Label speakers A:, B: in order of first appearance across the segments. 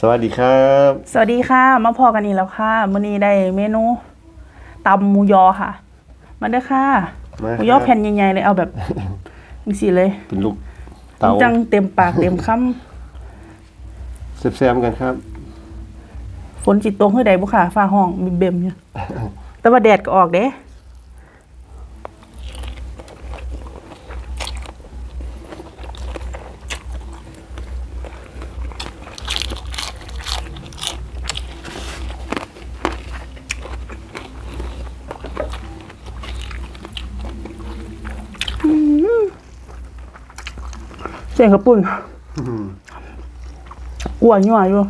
A: สวัสดีครับ
B: สวัสดีค่ะ มาพอกันอีกแล้วค่ะมื้อนี้ได้เมนูตำหมูยอค่ะ มาเด้อค่ะ
A: มา
B: หมูยอแผ่นใหญ่ๆเลยเอาแบบจังซี่เลย
A: เป็นลูกเต๋า
B: จังเต็มปากเต็มคำ
A: แซมๆกันครับ
B: ฝนจิตตกคือใดบ่ค่ะฟ้าห้องบิเบมอยู่แต่ว่าแดดก็ออกเด้ เสียงกระปุ่นอ้วนอยู่อยู่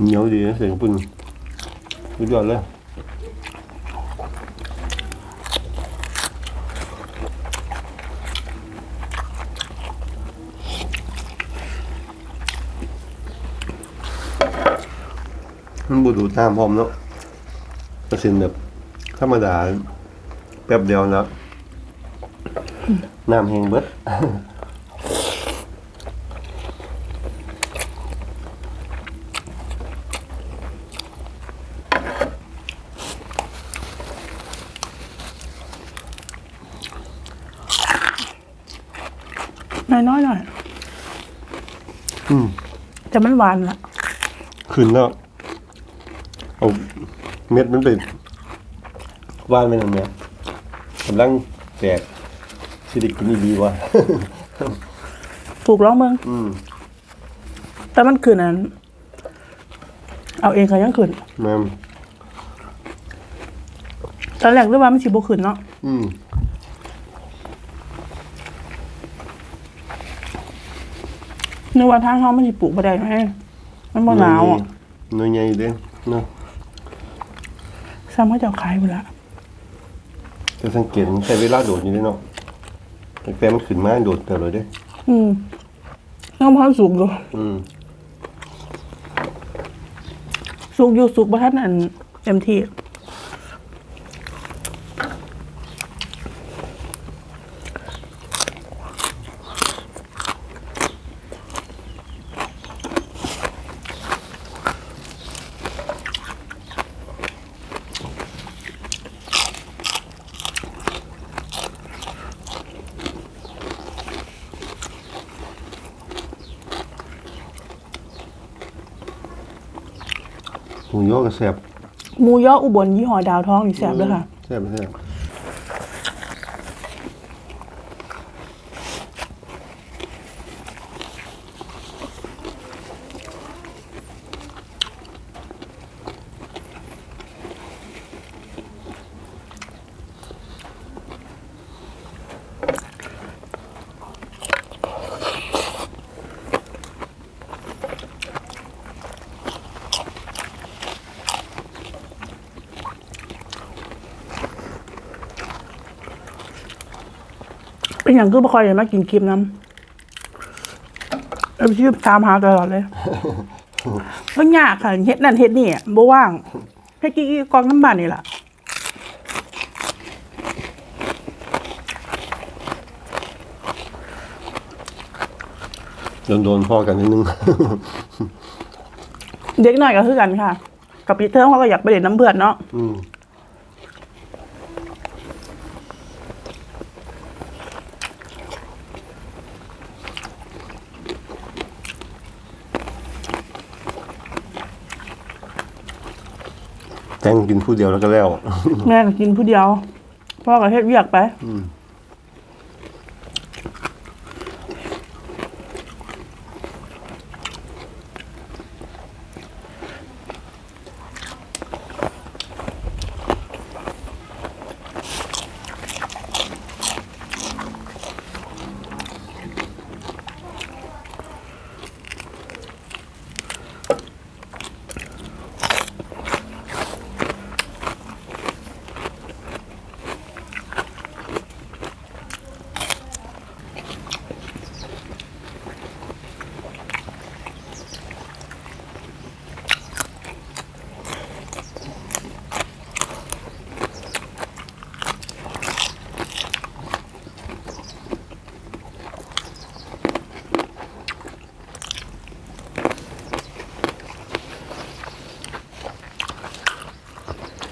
A: เหนียวดีนะเสียงปุ่นสุดยอดเลย บูดูดน้ำพร้อมเนาะกระสินแบบธรรมดาแป๊บเดียวแล้วน้ำแห้งเบิด
B: น้อยๆหน่อย
A: อืม
B: แต่มันหวานละ
A: ขึ้นแล้ว เอาเม็ดมันไปว่านไปนั่นเนี่ยกำลังแตกสิไดิกินดีวะ
B: ถูกร้องเมือง
A: อืม
B: แต่มันคืนนั้น เอาเองก็ยังคืน
A: แม่ม
B: ตอนแรกเรื่องว่ามันสิบ่คืนเนาะ
A: อืม
B: นึกว่าทางเฮามันสิปลูกบ่ได้ไหมมันบ่หนาวอะ
A: หน่วยใหญ่เด้เนาะ
B: ซ้ำเขาจะเอาขายไปละ
A: จะสังเกตมันใช้เวลาโดดอยู่เด้เนาะตั้งแต่มันขึ้นมาโดดแต่เลยเด้
B: อืมน้ำมันสุกอยู่
A: อืม
B: สุกอยู่สุกบ่ทันอันเต็มที่
A: ยอกระแสบ
B: หมูยออุบลยี่ห้อดาวทองนี่แซ่บเด้อค่ะ
A: แซ่บแซ่บ
B: เป็นอย่างคือบ่ค่อยได้มากินคลิปน้ำเอฟซีตามหาตลอดเลยก็ยากค่ะเฮ็ดนั่นเฮ็ดนี่อะบ่ว่างเฮ็ดกี่กองน้ำบ้านนี่ล่ะ
A: โดนโดนพ่อกันนิดนึง
B: เด็กหน่อยก็คือกันค่ะ กับปีเทอมเขาก็อยากไปเล่นน้ำเพื่อนเนาะ
A: แตงกินผู้เดียวแล้วก็แล้ว
B: แม่ก็กินผู้เดียว พ่อก็เฮ็ดเวียกไป
A: อ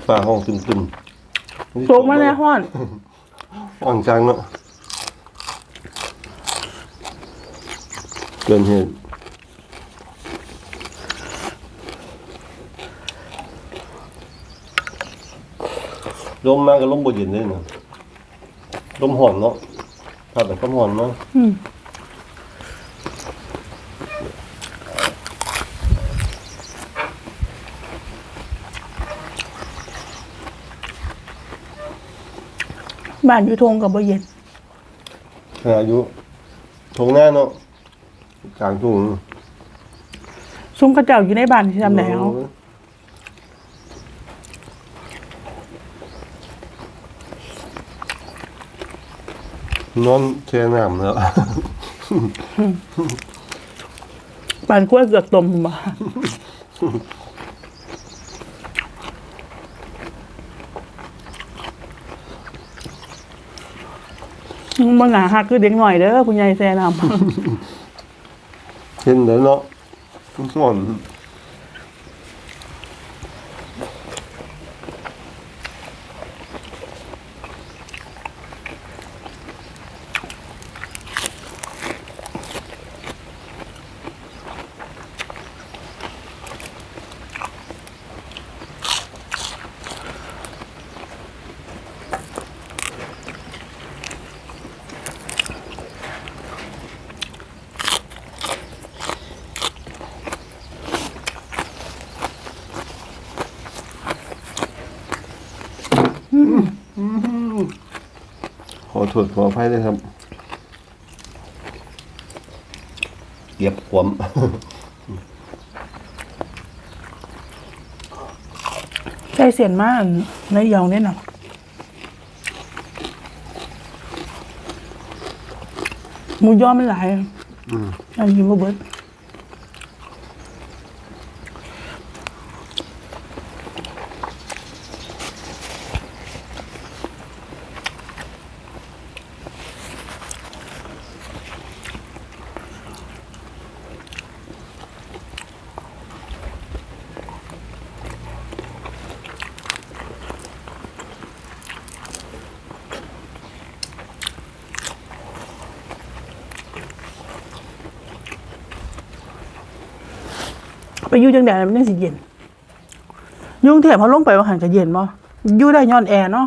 A: ฟ้าห้องตึมตึม
B: โจกมาแน่ฮ้อน
A: อ่างจังเนาะเกินเหตุลมมากกับลมบดเย็นเลยนะลมหอนเนาะถ้าแบบก็หอนมาก
B: บ้านอยู่ทงกับบ่เย็น
A: ขนาดอายุทงหน้าเนาะกลางทุ่ง
B: ซุ้มกระเจ้าอยู่ในบ้านที่ทำแล้ว
A: นอนแช่น้ำแล้ว
B: บ้านกล้วยเกือกตมมา มันหนาหักคือเด็กหน่อยเด้อคุณยายแซนำ
A: เห็นแล้วเนาะหอน ขอโทษขออภัยด้วยครับเก็บความ
B: ใช่เสียนมากในยองเนี่ยเนาะหมูย่อมันหลายอะอันนี้บ่เบิด ไปอยู่จังแดดมันยังสิเย็นอยุ่กรุงเทพเขาลงไปว่าหันจะเย็นบ่อยู่ได้ย้อนแอร์เนาะ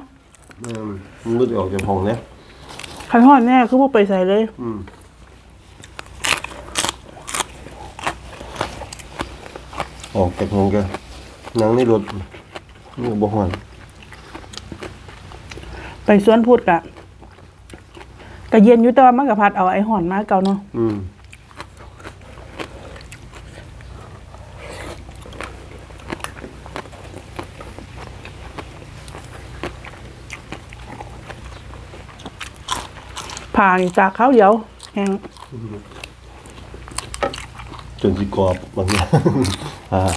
A: เออมันรุดออกจากห้องเนี่ย
B: คันฮ้อนแน่คือบ่ไปใส่เลย
A: อืมออกจากห้องแกันนั่งในรถนี่บ่หอน
B: ไปสวนพุทธกะก็เย็นอยู่แต่ว่ามันก็พัดเอาไอ้ฮ้อนมาเก่าเนาะ
A: อืม
B: ผ่านี่จากเขาวเดียวแห้ง
A: จนสิกรอบ บางอย่าง อ่า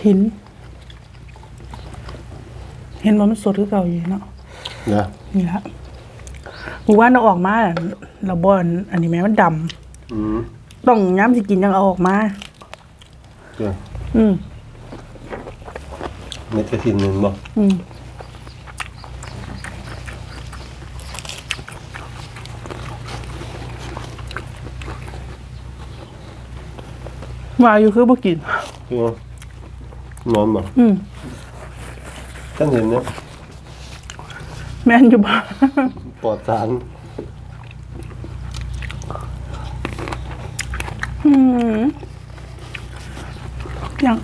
B: ทิน เห็นว่ามันสดคือเก่าอยู่เนาะ
A: นะ
B: นี่ละหมู่บ้านเราออกมาเราบอนอันนี้แม้มันด
A: อืมำ
B: ต้องย้ำสิกินยังเอาออกมา
A: เจ้า
B: อืม
A: เม็ดกระถินหนึ่งบ่
B: อืม ว่าอยู่คือบ่กิน
A: คือนอนบ่
B: อืม
A: ท่านเห็นเนี่ย
B: แม่นอยู่บ้าน
A: ปลอดสาร
B: อืมยัง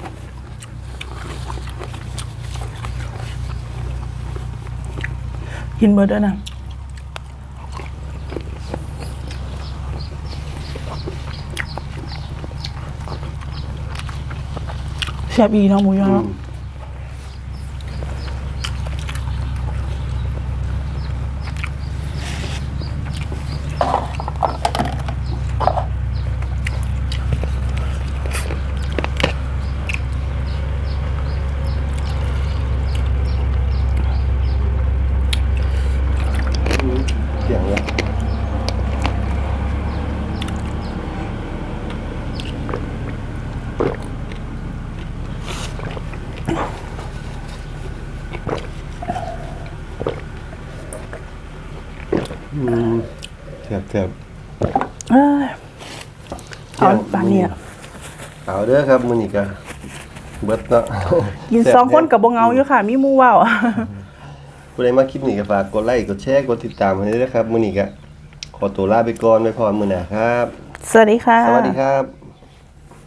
B: กินเบิดแล้วนะ แซ่บอีเนาะหมูยอ
A: อื
B: เนาะ
A: ม แซ่บ
B: เอ้ยเอาปานเนี่ย
A: เอาเด้อครับมื้อนี้ก็เบิดเนาะ
B: กินสองคนกับบ่เหงาอยู่ค่ะ มีหมู่เว้า
A: ผู้ใดมาคลิปนี้ก็ฝากกดไลค์กดแชร์กดติดตามให้ด้วยนะครับมื้อนี้ก็ขอตัวลาไปก่อนไว้พรมื้อหน้าครับ
B: สวัสดีค่ะ
A: สวัสดีครับ